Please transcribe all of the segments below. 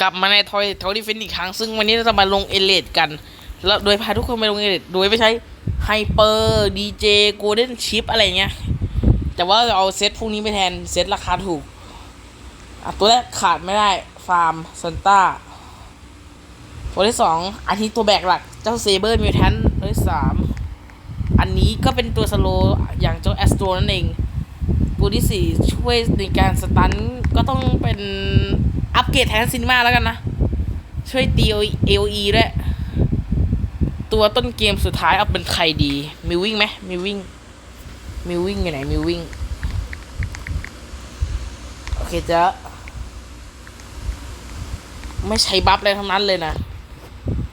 กลับมาในทอยทอยดิเฟนอีกครั้ง ซึ่งวันนี้เราจะมาลงเอเลดกัน แล้วโดยพาทุกคนไปลงเอเลดโดยไม่ใช้ไฮเปอร์ดีเจโกลเด้นชิปอะไรเงี้ย แต่ว่าเราเอาเซตพวกนี้ไปแทน เซตราคาถูกอตัวแรกขาดไม่ได้ ฟาร์มซันต้าตัวที่สองอันนี้ตัวแบกหลัก เจ้าเซเบอร์มิวแทนตัวที่สามอันนี้ก็เป็นตัวสโลอย่างเจ้าแอสโตรนั่นเอง กูที่สี่ช่วยในการสตันก็ต้องเป็นอัปเกรดแทนซินมาแล้วกันนะ ช่วยตีเอลีด้วย ตัวต้นเกมสุดท้ายเอาเป็นใครดี มิวิ่งไหมมิวิ่ง มิวิ่งอยู่ไหน มิวิ่ง โอเคจ้ะไม่ใช้บัฟอะไรทั้งนั้นเลยนะ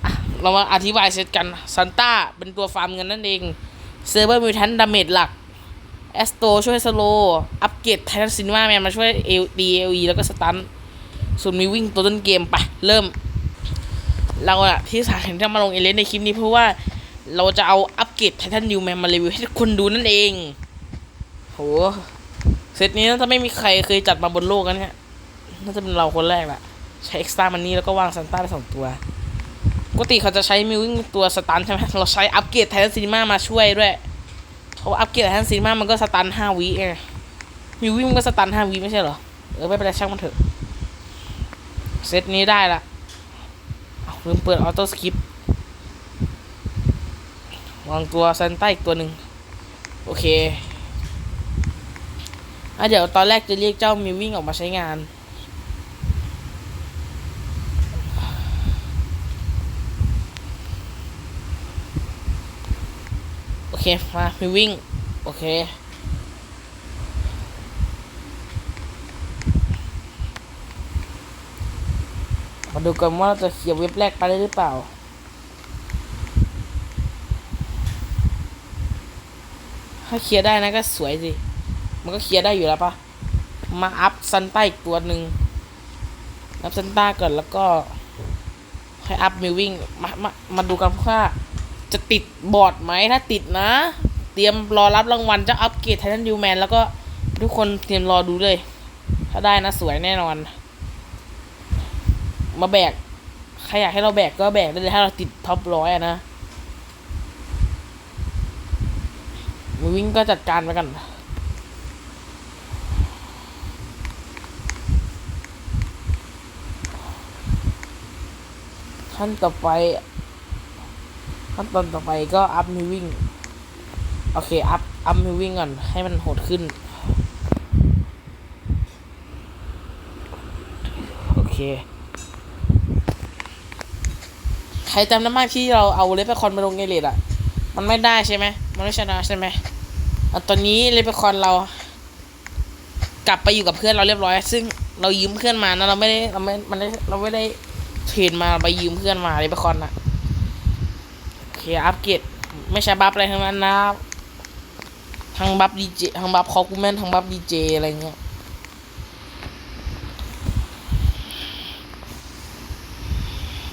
ะเรามาอธิบายเสร็จกันซันต้าเป็นตัวฟาร์มเงินนั่นเองเซอร์เบอร์มิวแทนดาเมจหลัก แอสโตช่วยสโลอัปเกรดไททันซินว่าแมนมาช่วยเอลดีเอลีแล้วก็สตันส่วนมีวิ่งตัวต้นเกมไปเริ่ม เราอะที่สาเหตุที่มาลงเอเลนในคลิปนี้เพราะว่าเราจะเอาอัปเกรดไททันนิวแมนมารีวิวให้ทุกคนดูนั่นเอง โห เซตนี้น่าจะไม่มีใครเคยจัดมาบนโลกกันเนี่ยน่าจะเป็นเราคนแรกแหละใช้เอ็กซ์ต้ามันนี่แล้วก็วางซันต้าได้สองตัวปกติเขาจะใช้มิวิ่งตัวสตันใช่ไหมเราใช้อัปเกรดไททันซินมามาช่วยด้วย โอ้อัพเกรดฮันซีมามันก็สตันห้าวิเองมิววิ่งมันก็สตันห้าวิไม่ใช่เหรอ เออไม่เป็นไรช่างมันเถอะ เซตนี้ได้ละลืมเปิดออโต้สกิปวางตัวเซนนต้อีกตัวหนึ่งโอเคอะเดี๋ยวตอนแรกจะเรียกเจ้ามิววิ่งออกมาใช้งาน มาพี่วิ่ง โอเค มาดูกันว่าเราจะเขียนเว็บแรกไปได้หรือเปล่าถ้าเคลียร์ได้นะก็สวยสิ มันก็เคลียร์ได้อยู่แล้วปะมาอัพซันต้าอีกตัวหนึ่งอัพซันต้าก่อนแล้วก็ค่อยอัพมิวิ่ง มา มา มาดูกันว่า จะติดบอร์ดไหมถ้าติดนะ เตรียมรอรับรางวัลจะอัปเกรดไททันยูแมนแล้วก็ทุกคนเตรียมรอดูเลย ถ้าได้นะสวยแน่นอน มาแบกใครอยากให้เราแบกก็แบกได้เลยถ้าเราติดท็อปร้อยนะมาวิ่งก็จัดการไปกันท่านต่อไป ขั้นตอนต่อไปก็อัพมิวิ่งโอเค อัพ อัพมิวิ่งก่อน ให้มันโหดขึ้น โอเค ใครจำได้ไหมที่เราเอาเลเปคอนไปลงในเลดอะมันไม่ได้ใช่ไหม มันไม่ชนะใช่ไหมอ่ตอนนี้เลเปคอนเรา กลับไปอยู่กับเพื่อนเราเรียบร้อย ซึ่งเรายืมเพื่อนมานะ เราไม่ได้ เราไม่ มันได้เราไม่ได้เทรนมา ไปยืมเพื่อนมาเลเปคอนอะ อัพเกรดไม่ใช่บัฟอะไรทั้งนั้นนะทั้งบัฟดีเจทั้งบัฟคอกูแมนทั้งบัฟดีเจอะไรเงี้ย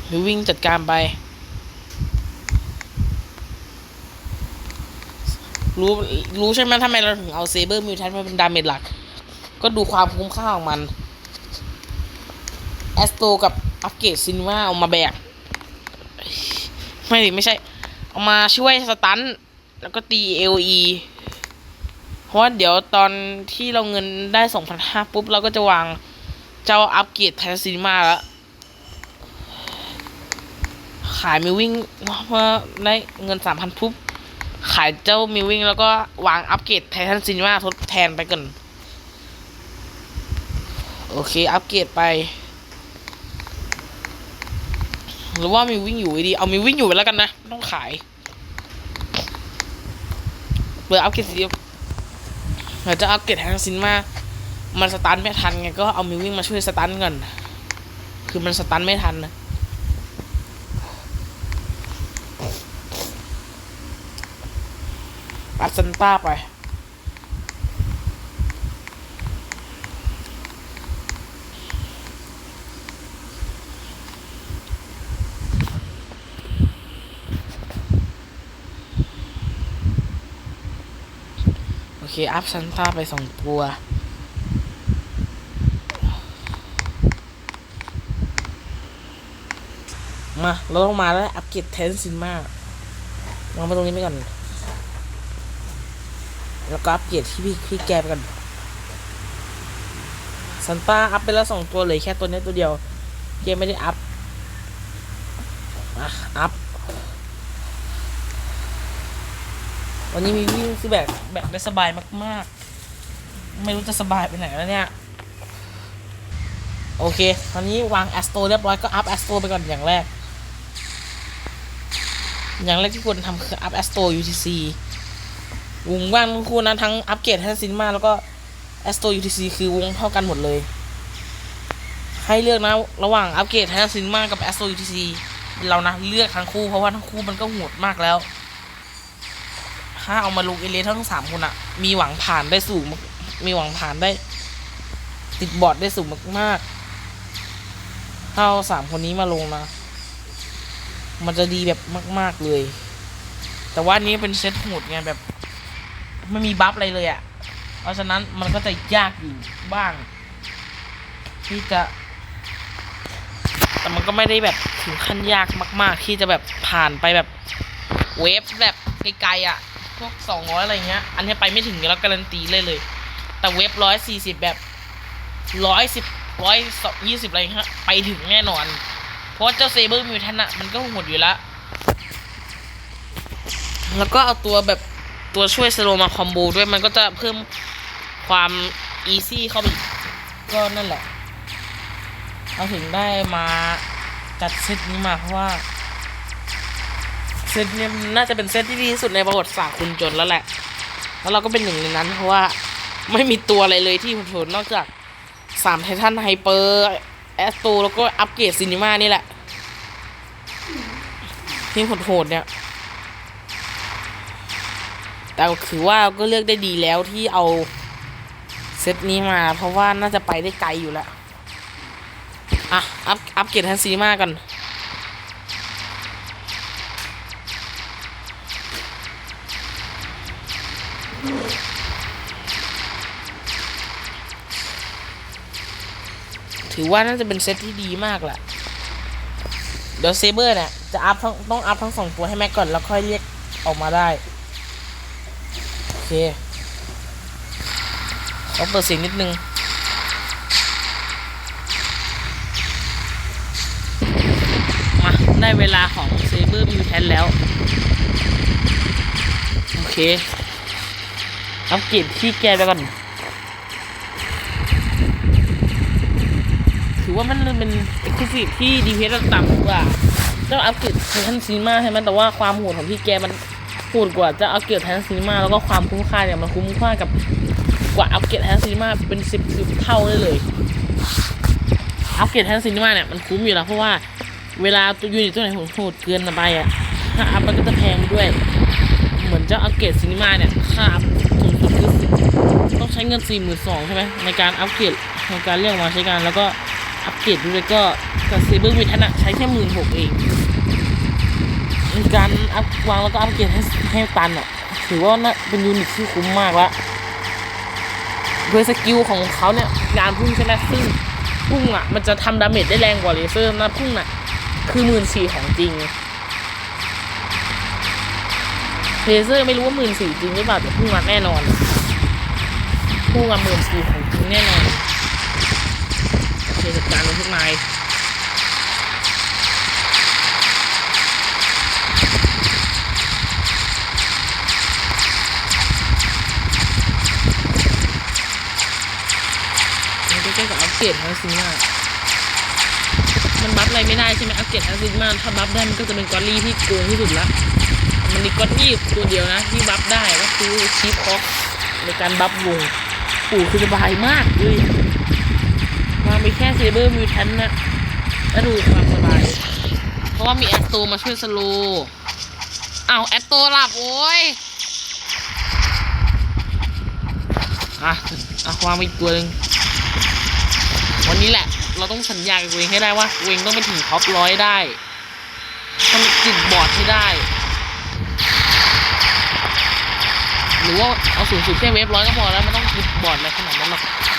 หรืวิ่งจัดการไป รู้รู้ใช่ไหมทำไมเราถึงเอาเซเบอร์มิวทันมาเป็นดาเมจหลัก ก็ดูความคุ้มค่าของมันแอสโตกับอัพเกรดซินว่าเอามาแบก ไม่ไม่ใช่ เอามาช่วยสตันแล้วก็ตีเอลีเพราะว่าเดี๋ยวตอนที่เราเงินได้สองพันห้าปุ๊บ เราก็จะวางเจ้าอัปเกรดไทซินมาแล้ว ขายมิวิ่งเมื่อได้เงินสามพันปุ๊บ ขายเจ้ามิวิ่งแล้วก็วางอัปเกรดไททันซินมาทดแทนไปก่อน โอเค อัปเกรดไป หรือว่ามีวิ่งอยู่ดี เอามีวิ่งอยู่แล้วกันนะ ต้องขายเบอร์อัพเกรดซีเดี๋ยจะอัพเกรดแฮงซินมา มันสตาร์ทไม่ทันไงก็เอามีวิ่งมาช่วยสตาร์ทก่อน คือมันสตาร์ทไม่ทันนะอัดซนต้าไป เคอัพซันต้าไปสองตัวมา เราต้องมาแล้วอัพเกรดเทนซินมากวางไปตรงนี้ไปก่อน แล้วก็อัพเกรดที่พี่พี่แกไปก่อนซันต้าอัพไปแล้วสองตัวเลยแค่ตัวนี้ตัวเดียว เกมไม่ได้อัพอ่อัพ วันนี้มีวิ่งคือแบบแบบได้สบายมากๆ ไม่รู้จะสบายไปไหนแล้วเนี่ย โอเคตอนนี้วางแอสโตเรียบร้อยก็อัพแอสโตไปก่อนอย่างแรก อย่างแรกที่ควรทำคืออัพแอสโต UTC วงว่างทั้งคู่นะทั้งอัปเกรดให้ซินมาแล้วก็แอสโต UTC คือวงเท่ากันหมดเลย ให้เลือกนะระหว่างอัปเกรดให้ซินมากับแอสโต UTC เรานะเลือกทั้งคู่เพราะว่าทั้งคู่มันก็โหดมากแล้ว ถ้าเอามาลงเอเลทั้งสามคนอะมีหวังผ่านได้สูงมีหวังผ่านได้ ติดบอร์ดได้สูงมากๆถ้าเอาสามคนนี้มาลงนะ มันจะดีแบบมาก ๆเลย แต่ว่านี้เป็นเซตโหดไงแบบ ไม่มีบัฟอะไรเลยอะเพราะฉะนั้นมันก็จะยากอยู่บ้าง ที่จะ แต่มันก็ไม่ได้แบบถึงขั้นยากมาก ๆ ที่จะแบบผ่านไปแบบเวฟแบบไกลๆอะ่ะ วกสองร้อยอะไรเงี้ย อันนี้ไปไม่ถึงแล้วการันตีเลยเลย แต่เวฟร้อยสี่สิบแบบร้อยสิบร้อยยี่สิบอะไรเงี้ยไปถึงแน่นอน เพราะว่าเจ้าเซเบอร์มิวแทนอะมันก็โหดอยู่ล้วแล้วก็เอาตัวแบบตัวช่วยสโลมาคอมโบด้วยมันก็จะเพิ่มความอีซี่เข้าไปก็นั่นแหละเราถึงได้มาจัดเซตนี้มาเพราะว่า เซตเนี้น่าจะเป็นเซตที่ดีที่สุดในประวัติศาสตร์คุณจนแล้วแหละ แล้วเราก็เป็นหนึ่งในนั้น เพราะว่าไม่มีตัวอะไรเลยที่โหดๆนอกจากสามไททันไฮเปอร์แอสโตแล้วก็อัปเกรดซินิมานี่แหละที่โหดๆเนี่ย แต่คือว่าก็เลือกได้ดีแล้วที่เอาเซตนี้มาเพราะว่าน่าจะไปได้ไกลอยู่แล้ว อะ อัพอัปเกรดทันซีมากัน ถือว่าน่าจะเป็นเซตที่ดีมากแหละเดี๋ยวเซเบอร์เนี่ยจะอัพทั้งต้องอัพทั้งสองตัวให้แม็กก่อนแล้วค่อยเรียกออกมาได้ โอเคขอเปิดเสียงนิดนึงมาได้เวลาของเซเบอร์มิวแทนแล้ว โอเคอัปเกรดที่แกไปก่อนือว่ามันเป็นเอ็กซ์คลูซีฟที่ดีเพสต่ำกว่าเจ้าอัปเกรดไทนซีมาใช่ไหมแต่ว่าความโหดของพี่แกมันโหดกว่าเจะอัปเกรดไทนซีมาแล้วก็ความคุ้มค่าเนี่ยมันคุ้มค่ากับกว่าอัปเกรดไทนซีมาเป็นสิบสิบเท่าได้เลยอัปเกรดไทนซีมาเนี่ยมันคุ้มอยู่แล้วเพราะว่าเวลาตัวยูนิตตัวไหนโหดเกินไปอะค่าอัพมันก็จะแพงด้วย เหมือนเจ้าอัปเกรดซีนีมาเนี่ยค่าอัพสูงสุดคือต้องใช้เงิน4 2 0 0 0ใช่ไหมในการอัปเกรดในการเรียกมาใช้งานแล้วก็ อัปเกรดด้วยก็กับซีเบอร์วิทนอะใช้แค่หมื่นหกเองการอัพวางแล้วก็อัปเกรดให้ให้ตันอะถือว่าน่าเป็นยูนิตที่คุ้มมากละด้วยสกิลของเขาเนี่ยงานพุ่งใช่ไหมซึ่งพุ่งอะ มันจะทำดาเมจได้แรงกว่าเลเซอร์นะพุ่งอะ คือหมื่นสี่ของจริงเลเซอร์ไม่รู้ว่าหมื่นสี่จริงหรือเปล่าแต่พุ่งมาแน่นอน พุ่งมาหมื่นสี่ของจริงแน่นอน โอเคจัดการลยทุกนายมันก็ใกล้กับอัปเกรดทั้งซิมามันบัฟอะไรไม่ได้ใช่ไหมอัปเกรดทั้งซิมาถ้าบัฟได้มันก็จะเป็นกอลลี่ที่โกงที่สุดละมันมีก๊อตยี่ตัวเดียวนะ ที่บัฟได้ก็คือชีฟคอกในการบัฟวงปู่คือสบายมากเลย ไปแค่เซเบอร์มิวแทนนะแล้วดูความสบาย เพราะว่ามีแอตโตมาช่วยสโลว์อ้าแอตโตหลับโว้ยอะอะวางไปอีกตัวหนึ่งวันนี้แหละ เราต้องสัญญากับตัวงให้ได้ว่าตัวงต้องไปถึงท็อปร้อยได้ต้องติดบอร์ดให้ได้ หรือว่าเอาสูงสุดแค่เวฟร้อยก็พอแล้วไม่ต้องติดบอร์ดอะไรขนาดนั้นหรอกถ้า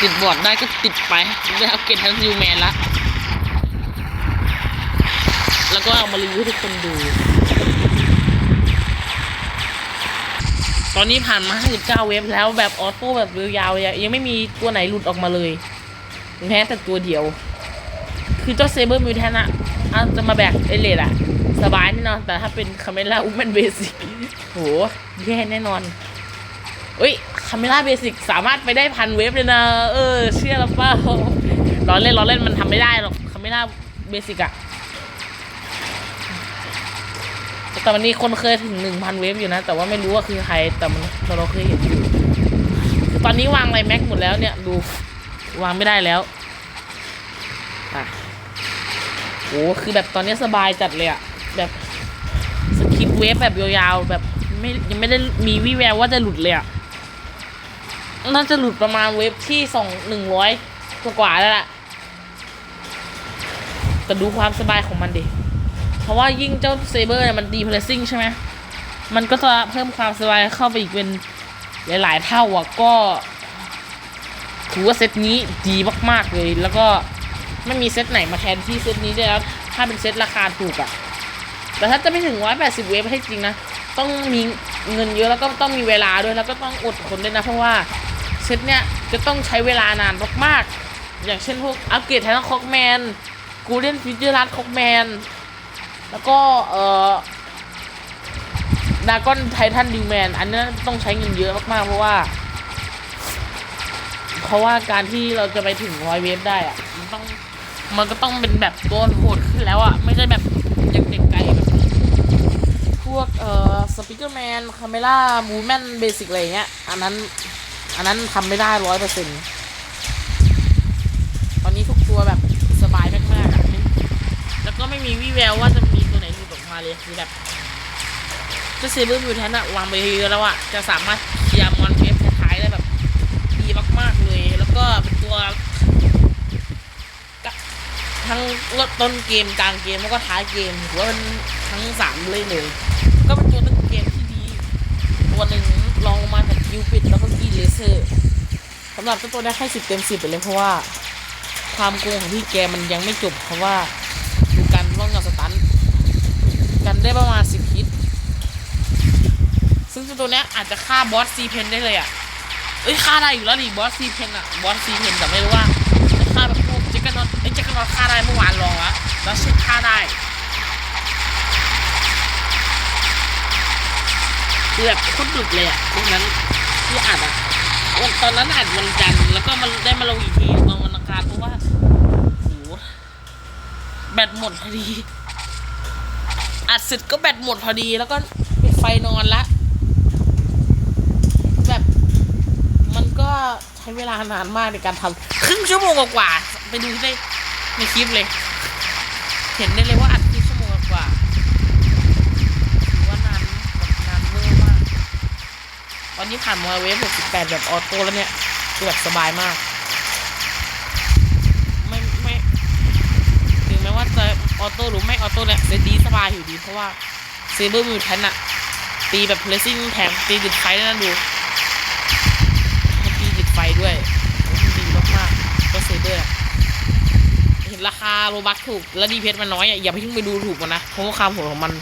ติดบอร์ดได้ก็ติดไปได้อัปเกรดทันซิลแมนละ แล้วก็เอามารีวิวให้ทุกคนดู ตอนนี้ผ่านมา 59 เว็บแล้วแบบออโต้แบบยาวๆยังไม่มีตัวไหนหลุดออกมาเลยแม้แต่ตัวเดียว คือเจ้าเซเบอร์มิวแทนอะอาจจะมาแบกเอเลดอะสบายแน่นอน แต่ถ้าเป็นคาเมล่าอุมแมนเบสิกโหแย่แน่นอน เอ้ยคาเมล่าเบสิกสามารถไปได้พันเว็บเลยนะ เออ เชื่อหรือเปล่าล้อเล่นล้อเล่นมันทำไม่ได้หรอกคาเมล่าเบสิกอะแต่วันนี้คนเคยถึงหนึ่งพันเว็บอยู่นะ แต่ว่าไม่รู้ว่าคือใคร แต่มันเราเคยเห็นอยู่คือตอนนี้วางอะไรแม็กหมดแล้วเนี่ย ดูวางไม่ได้แล้วอะโอ้คือแบบตอนนี้สบายจัดเลยอะแบบสคริปเวฟแบบยาวๆแบบไม่ยังไม่ได้มีวิแววว่าจะหลุดเลยอะ น่าจะหลุดประมาณเวฟที่สองหนึ่งร้อยกว่าแล้วล่ะ แต่ดูความสบายของมันดิ เพราะว่ายิ่งเจ้าเซเบอร์เนี่ยมันดีเพลซิ่งใช่ไหม มันก็จะเพิ่มความสบายเข้าไปอีกเป็นหลาย ๆ เท่าอะก็ถือว่าเซตนี้ดีมาก ๆ เลย แล้วก็ไม่มีเซตไหนมาแทนที่เซตนี้ได้แล้ว ถ้าเป็นเซตราคาถูกอะ่ะแต่ถ้าจะไม่ถึง180เวฟให้จริงนะ ต้องมีเงินเยอะแล้วก็ต้องมีเวลาด้วย แล้วก็ต้องอดทนด้วยนะ เพราะว่า เซตเนี้ยจะต้องใช้เวลานานมากๆ อย่างเช่นพวกอัปเกรดไททันคอกแมนกูเดนฟิวเจอร์รัสคอกแมนแล้วก็เอ่อดากอนไททันดิวแมนอันนี้ต้องใช้เงินเยอะมากๆ เพราะว่า เพราะว่าการที่เราจะไปถึงร้อยเวฟได้อะมันต้องมันก็ต้องเป็นแบบตัวโหดขึ้นแล้วอะไม่ใช่แบบอย่างเด็กไกลแบบพวกเอ่อสปิเกอร์แมนคาเมล่ามูแมนเบสิกอะไรเงี้ยอันนั้น อันนั้นทำไม่ได้ร้อยเปอร์เซ็นต์ตอนนี้ทุกตัวแบบสบายมากๆอะแล้วก็ไม่มีวี่แววว่าจะมีตัวไหนหลุดออกมาเลยคือแบบจะเซเบอร์มิวแทนอะวางไปเยอะแล้วอะจะสามารถเคลียร์มอนเวฟท้ายๆได้แบบดีมากๆเลย แล้วก็เป็นตัวทั้งต้นเกมกลางเกมแล้วก็ท้ายเกมถือว่าเป็นทั้งสามเลยเลย ก็เป็นตัวต้นเกมที่ดี ตัวหนึ่ง ลองมาจากคิวปิดแล้วก็กีเลเซอร์สำหรับเจ้าตัวนี้ให้สิบเต็มสิบไปเลยเพราะว่าความโกงของพี่แกมันยังไม่จบเพราะว่าดูการร่อนกับสตันกันได้ประมาณสิบฮิตซึ่งเจ้าตัวเนี้ยอาจจะฆ่าบอสซีเพนได้เลยอะเอ้ยฆ่าได้อยู่แล้วดิบอสซีเพนอะบอสซีเพนแต่ไม่รู้ว่าจะฆ่าแบบพวกจิกกนอตไอ้จิกกนอตฆ่าได้เมื่อวานลองแล้วแล้วเช็คฆ่าได้ คือแบบคตรดุดเลยอะพวกนั้นที่อัดอะวันตอนนั้นอัดวันจันทร์แล้วก็มันได้มาลงอีกทีตอนวันอังคารเพราะว่าโหแบตหมดพอดีอัดเสร็จก็แบตหมดพอดีแล้วก็ปิดไฟนอนละแบบ มันก็ใช้เวลานานมากในการทำครึ่งชั่วโมงกว่าไปดูได้ในคลิปเลย เห็นได้เลย ตอนนี้ผ่านมาเวฟ68 แบบออโต้แล้วเนี่ยคือแบบสบายมาก ไม่ไม่ถึงแม้ว่าจะออโต้หรือไม่ออโต้เนี่ยเซตดีสบายอยู่ดี เพราะว่าเซเบอร์มิวแทนอะตีแบบเพลซิ่งแถมตีติดไฟด้วยนะดูมันตีติดไฟด้วยดีมากๆก็เซเบอร์เห็นราคาโลบักถูก แล้วดีเพชรมันน้อยอะอย่าไปเพิ่งไปดูถูกมันนะเพราะว่าความโหดของมัน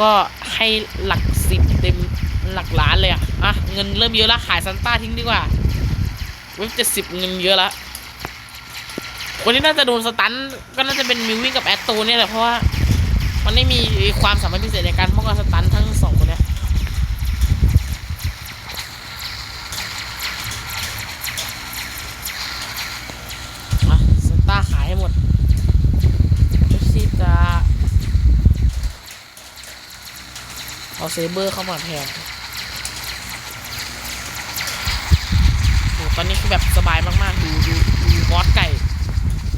ก็ให้หลักสิบเต็มหลักล้านเลยอะ อะเงินเริ่มเยอะแล้วขายซันต้าทิ้งดีกว่าเว็บเจ็ดสิบเงินเยอะแล้วคนที่น่าจะโดนสตันก็น่าจะเป็นมิววิ่งกับแอตโตเนี่ยแหละเพราะว่ามันไม่มีความสามารถพิเศษในการป้องกันสตันทั้งสองคนเนี้ยอะสตาร์ขายให้หมดเอฟซีจะเอาเซเบอร์เข้ามาแทนโห ตอนนี้คือแบบสบายมากๆ ดูดูดูบอสไก่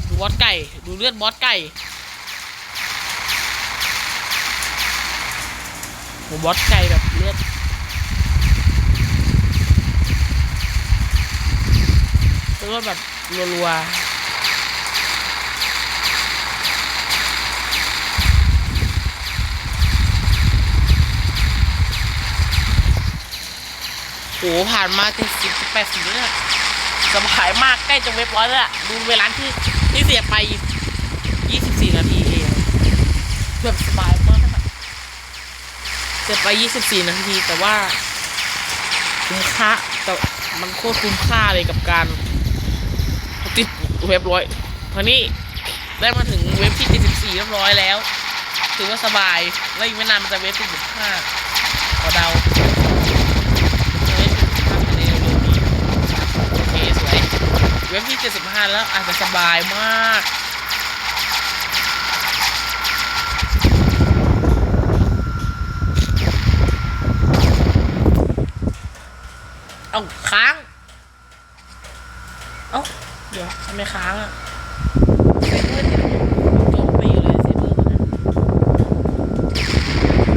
ดูบอสไก่ ดูเลือดบอสไก่โหบอสไก่แบบเลือดเลือดแบบรัวๆ โอ้ผ่านมาเจ็ดสิบแปดสิบแล้วเนี่ยสบายมากใกล้จะเว็บร้อยแล้วดูเวลาที่ที่เสียไปยี่สิบสี่นาทีเองแบบสบายมากเสร็จไป24นาทีแต่ว่าคุ้มค่าแต่มันโคตรคุ้มค่าเลยกับการติดเว็บร้อยครานี้ได้มาถึงเว็บที่ 74 เรียบร้อยแล้ว ถือว่าสบาย แล้วอีกไม่นานมันจะเว็บที่75ขอเดา เว็บที่ 75 แล้วอาจจะสบายมาก เอาค้าง เอ้าเดี๋ยวทำไมค้างอะเซฟเวอร์โจมตีเลยเซเวอร์นนั้น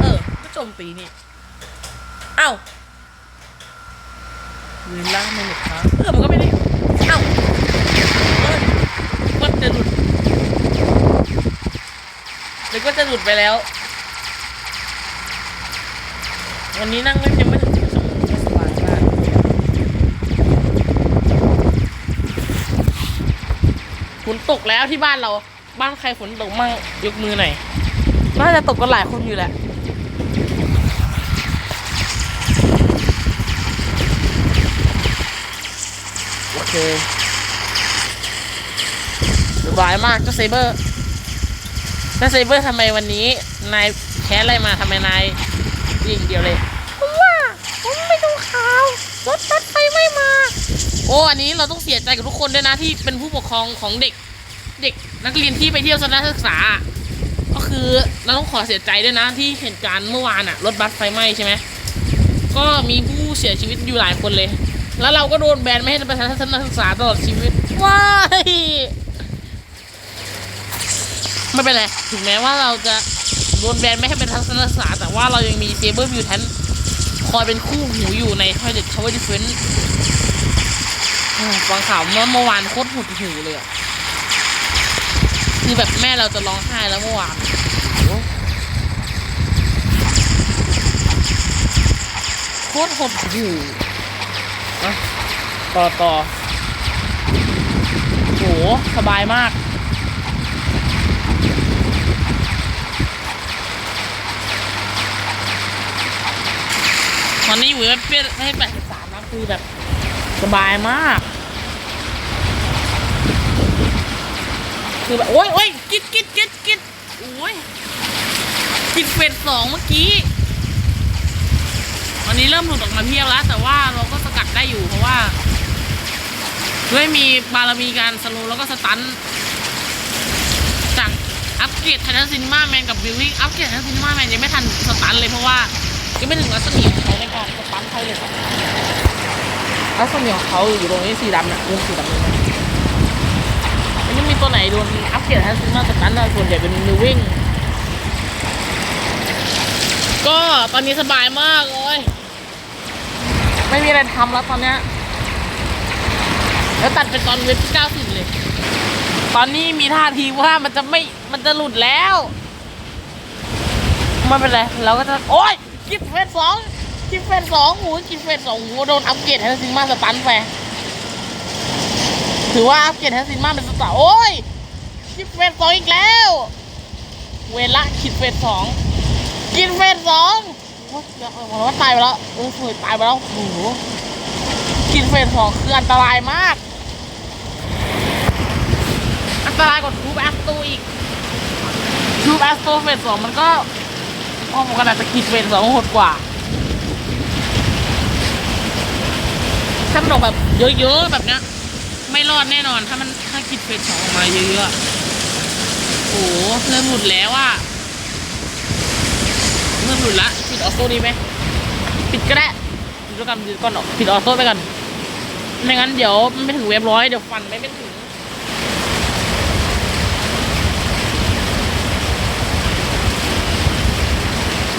เออก็จมตีนี่ เอ้าเวลามันหลุดค้างเออ มันก็ไม่ได้ เอ้าเออก็จะหลุดหรือ ก็จะหลุดไปแล้ว วันนี้นั่งเล่นยังไม่ถึงชั่วโมงก็สบายมากฝนตกแล้วที่บ้านเรา บ้านใครฝนตกมั่งยกมือหน่อยน่าจะตกกันหลายคนอยู่แหละโอเคสบายมากเจ้าเซเบอร์ เจ้าเซเบอร์ทำไมวันนี้ นายแค้นอะไรมาทำไมนายยิงเดียวเลยผมว่าผมไปดูข่าวรถบัสไฟไหม้มา โอ้อันนี้เราต้องเสียใจกับทุกคนด้วยนะที่เป็นผู้ปกครองของเด็ก เด็กนักเรียนที่ไปเที่ยวสถานศึกษา ก็คือเราต้องขอเสียใจด้วยนะที่เหตุการณ์เมื่อวานอะรถบัสไฟไหม้ใช่ไหมก็มีผู้เสียชีวิตอยู่หลายคนเลย แล้วเราก็โดนแบนไม่ให้ไปทัศนศึกษาตลอดชีวิตว้าย ไม่เป็นไร ถึงแม้ว่าเราจะโดนแบนไม่ให้เป็นทัศนศึกษา แต่ว่าเรายังมีเซเบอร์มิวแทนคอยเป็นคู่หูอยู่ใน Toilet Tower Defense อืมฟังข่าวเมื่อเมื่อวานโคตรหดหูเลยอะคือแบบแม่เราจะร้องไห้แล้วเมื่อวานโคตรหดหูต่อต่อโหสบายมาก อนนี้อยู่ไม่เป็นไม่แปดสิบสามนะคือแบบสบายมาก คือแบบโอ้ยโอ้ยกิดกิดกิดกิดโอ้ยกิดเฟสสองเมื่อกี้วันนี้เริ่มหลุดออกมาเพียบแล้ว แต่ว่าเราก็สกัดได้อยู่เพราะว่าด้วยมีบารมีการสโลแล้วก็สตันจากอัปเกรดไททันซินมาแมนกับบิลลิ่งอัปเกรดไททันซินมาแมนยังไม่ทันสตันเลยเพราะว่ายังไม่ถึงรัศมีของเขาในการสตันใครเลย รัศมีของเขาอยู่ตรงนี้สีดำนะวงสีดำเลยนะมันยังมีตัวไหนโดนอัปเกรดให้ซิมาสตันนะส่วนใหญ่เป็นนิววิ่ง ก็ตอนนี้สบายมากเลยไม่มีอะไรทำแล้วตอนเนี้ยแล้วตัดเป็นตอนเว็บที่90 เลย ตอนนี้มีท่าทีว่ามันจะไม่ มันจะหลุดแล้ว ไม่เป็นไร เราก็จะ โอ๊ยกิฟเฟสสอง กิฟเฟสสองหูกิฟเฟสสองหูโดนอัปเกรดให้ซินมาสตันไปถือว่าอัปเกรดให้ซินมาเป็นสตาร์โอ้ยกิฟเฟสสองอีกแล้ว เวละกิฟเฟสสองกิฟเฟสสองโอ้ยว่าตายไปแล้วเออสวยตายไปแล้วโอ้โหกิฟเฟสสองคืออันตรายมาก อันตรายกว่าทูบแอสโตอีกทูบแอสโตเฟสสองมันก็อ๋อผมขนาดจะกิฟเฟสสองโหดกว่า ถ้ามันออกแบบเยอะๆแบบเนี้ยไม่รอดแน่นอน ถ้ามันถ้าคิดเฟสสองออกมาเยอะๆโอ้โหเริ่มหลุดแล้วอะเริ่มหลุดละปิดออโต้ดีไหมปิดก็ได้ปิดแล้วกันปิดก่อนออกปิดออโต้ไปก่อนไม่งั้นเดี๋ยวมันไม่ถึงเว็บร้อยเดี๋ยวฟันไม่เป็นถึง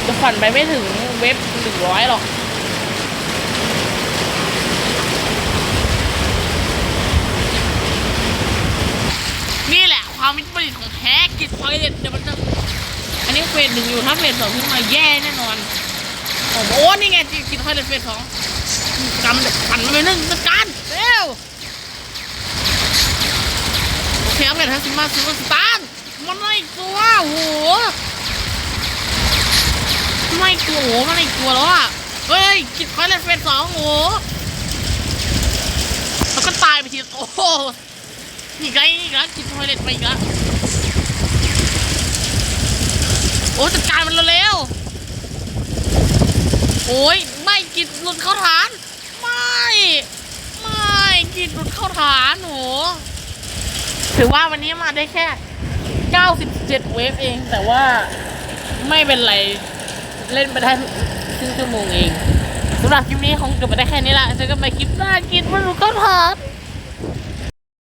จะฟันไปไม่ถึงเว็บหนึ่งร้อยหรอก นี่แหละควา มวิปริตของแท้กิจพอยเด็ดเดี๋ยวมันจะอันนี้เฟสหนึ่งอยู่ถ้าเฟสสองขึ้นมาแย่แน่นอนโอ้โหนี่ไงกิจกิจพอยเด็ดเฟสสองกำเด็ดปั่นไปหนึ่งจัดการเร็วโอเคอัปเดตทัสซิมาซูเปอร์สตาร์มันไม่กตัวโอ้โหไม่กลัวโอ้ไม่กลัวแล้วอะเฮ้ยกิดคอยเลนเฟสสองโอ้แล้วก็ตายไปทีโอ้ โหนี่ไงนี่ไงกินทอยเล็ตไปอีกแล้วโอ้จัดการมันเร็วโอ้ยไม่กินหลุดเข้าฐาน ไม่ ไม่กินหลุดเข้าฐานโหถือว่าวันนี้มาได้แค่ 97 เวฟเอง แต่ว่าไม่เป็นไร เล่นไปได้ครึ่งชั่วโมงเองสำหรับคลิปนี้คงจบไปได้แค่นี้ละเจอกันใหม่คลิปหน้ากินมันหลุดเข้าฐาน